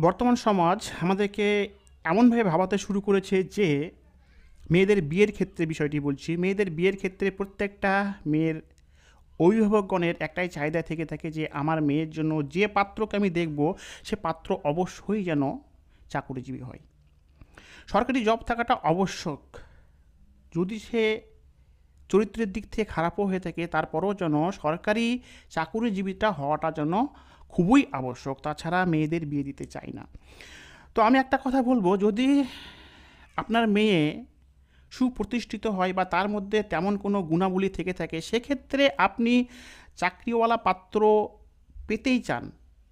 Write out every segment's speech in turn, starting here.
বর্তমান সমাজ আমাদেরকে এমনভাবে ভাবাতে শুরু করেছে যে মেয়েদের বিয়ের ক্ষেত্রে বিষয়টি বলছি, মেয়েদের বিয়ের ক্ষেত্রে প্রত্যেকটা মেয়ের অভিভাবকগণের একটাই চাহিদা থেকে থাকে যে আমার মেয়ের জন্য যে পাত্রকে আমি দেখব, সে পাত্র অবশ্যই যেন চাকুরিজীবী হয়। সরকারি জব থাকাটা আবশ্যক। যদি সে চরিত্রের দিক থেকে খারাপও হয়ে থাকে, তারপরেও যেন সরকারি চাকুরিজীবীটা হওয়াটা যেন খুবই আবশ্যক, তাছাড়া মেয়েদের বিয়ে দিতে চাই না। তো আমি একটা কথা বলব, যদি আপনার মেয়ে সুপ্রতিষ্ঠিত হয় বা তার মধ্যে তেমন কোনো গুণাবলী থেকে থাকে, সেক্ষেত্রে আপনি চাকরিওয়ালা পাত্র পেতেই চান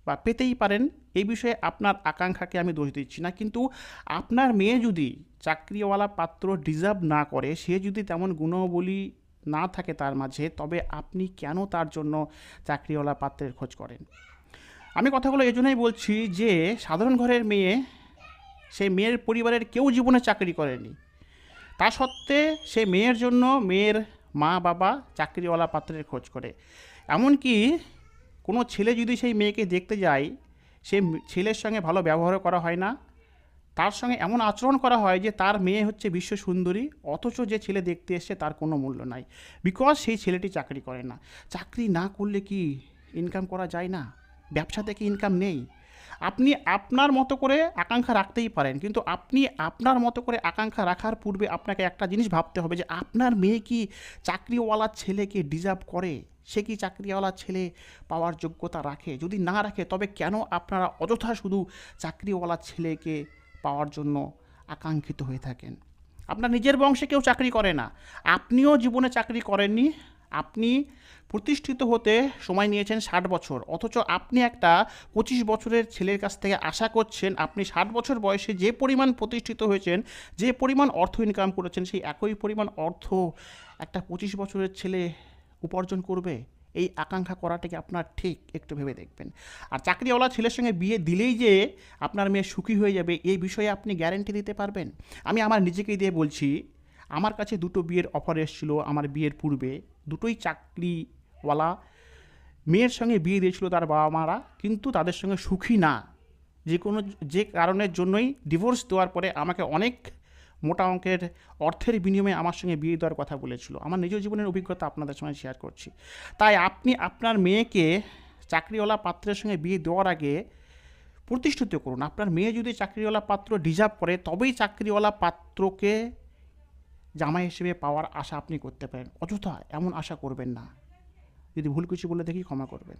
বা পেতেই পারেন এই বিষয়ে আপনার আকাঙ্ক্ষাকে আমি দোষ দিচ্ছি না। কিন্তু আপনার মেয়ে যদি চাকরিওয়ালা পাত্র ডিজার্ভ না করে, সে যদি তেমন গুণাবলী না থাকে তার মাঝে, তবে আপনি কেন তার জন্য চাকরিওয়ালা পাত্রের খোঁজ করেন? আমি কথাগুলো এই জন্যই বলছি যে, সাধারণ ঘরের মেয়ে, সেই মেয়ের পরিবারের কেউ জীবনে চাকরি করেনি। তা সত্ত্বে সে মেয়ের জন্য মেয়ের মা, বাবা চাকরিওয়ালা পাত্রের খোঁজ করে। এমনকি কোনো ছেলে যদি সেই মেয়েকে দেখতে যায়, সে ছেলের সঙ্গে ভালো ব্যবহার করা হয় না। তার সঙ্গে এমন আচরণ করা হয় যে, তার মেয়ে হচ্ছে বিশ্ব সুন্দরী, অথচ যে ছেলে দেখতে এসছে তার কোনো মূল্য নাই। বিকজ সেই ছেলেটি চাকরি করে না। চাকরি না করলে কি ইনকাম করা যায় না? ব্যবসা থেকে ইনকাম নেই। আপনি আপনার মতো করে আকাঙ্ক্ষা রাখতেই পারেন, কিন্তু আপনি আপনার মতো করে আকাঙ্ক্ষা রাখার পূর্বে আপনাকে একটা জিনিস ভাবতে হবে যে, আপনার মেয়ে কি চাকরিওয়ালা ছেলেকে ডিজার্ভ করে? সে কি চাকরিওয়ালা ছেলে পাওয়ার যোগ্যতা রাখে? যদি না রাখে, তবে কেন আপনারা অযথা শুধু চাকরিওয়ালা ছেলেকে পাওয়ার জন্য আকাঙ্ক্ষিত হয়ে থাকেন? আপনার নিজের বংশে কেউ চাকরি করে না। আপনিও জীবনে চাকরি করেননি আপনি প্রতিষ্ঠিত হতে সময় নিয়েছেন ষাট বছর, অথচ আপনি একটা পঁচিশ বছরের ছেলের কাছ থেকে আশা করছেন আপনি ষাট বছর বয়সে যে পরিমাণ প্রতিষ্ঠিত হয়েছেন, যে পরিমাণ অর্থ ইনকাম করেছেন, সেই একই পরিমাণ অর্থ একটা পঁচিশ বছরের ছেলে উপার্জন করবে? এই আকাঙ্ক্ষা করাটাকে আপনার ঠিক? একটু ভেবে দেখবেন। আর চাকরিওয়ালা ছেলের সঙ্গে বিয়ে দিলেই যে আপনার মেয়ে সুখী হয়ে যাবে, এই বিষয়ে আপনি গ্যারেন্টি দিতে পারবেন? আমি আমার নিজেকেই দিয়ে বলছি আমার কাছে দুটো বিয়ের অফার এসেছিল, আমার বিয়ের পূর্বে। দুটোই চাকরিওয়ালা। মেয়ের সঙ্গে বিয়ে দিয়েছিল তার বাবা মারা, কিন্তু তাদের সঙ্গে সুখী না। যে কোনো, যে কারণের জন্যই ডিভোর্স দেওয়ার পরে আমাকে অনেক মোটা অঙ্কের অর্থের বিনিময়ে আমার সঙ্গে বিয়ে দেওয়ার কথা বলেছিল। আমার নিজ জীবনের অভিজ্ঞতা আপনাদের সঙ্গে শেয়ার করছি। তাই আপনি আপনার মেয়েকে চাকরিওয়ালা পাত্রের সঙ্গে বিয়ে দেওয়ার আগে প্রতিষ্ঠিত করুন। আপনার মেয়ে যদি চাকরিওয়ালা পাত্র ডিজার্ভ করে, তবেই চাকরিওয়ালা পাত্রকে জামাই হিসেবে পাওয়ার আশা আপনি করতে পারেন। অযথা এমন আশা করবেন না। যদি ভুল কিছু বলে দেখি ক্ষমা করবেন।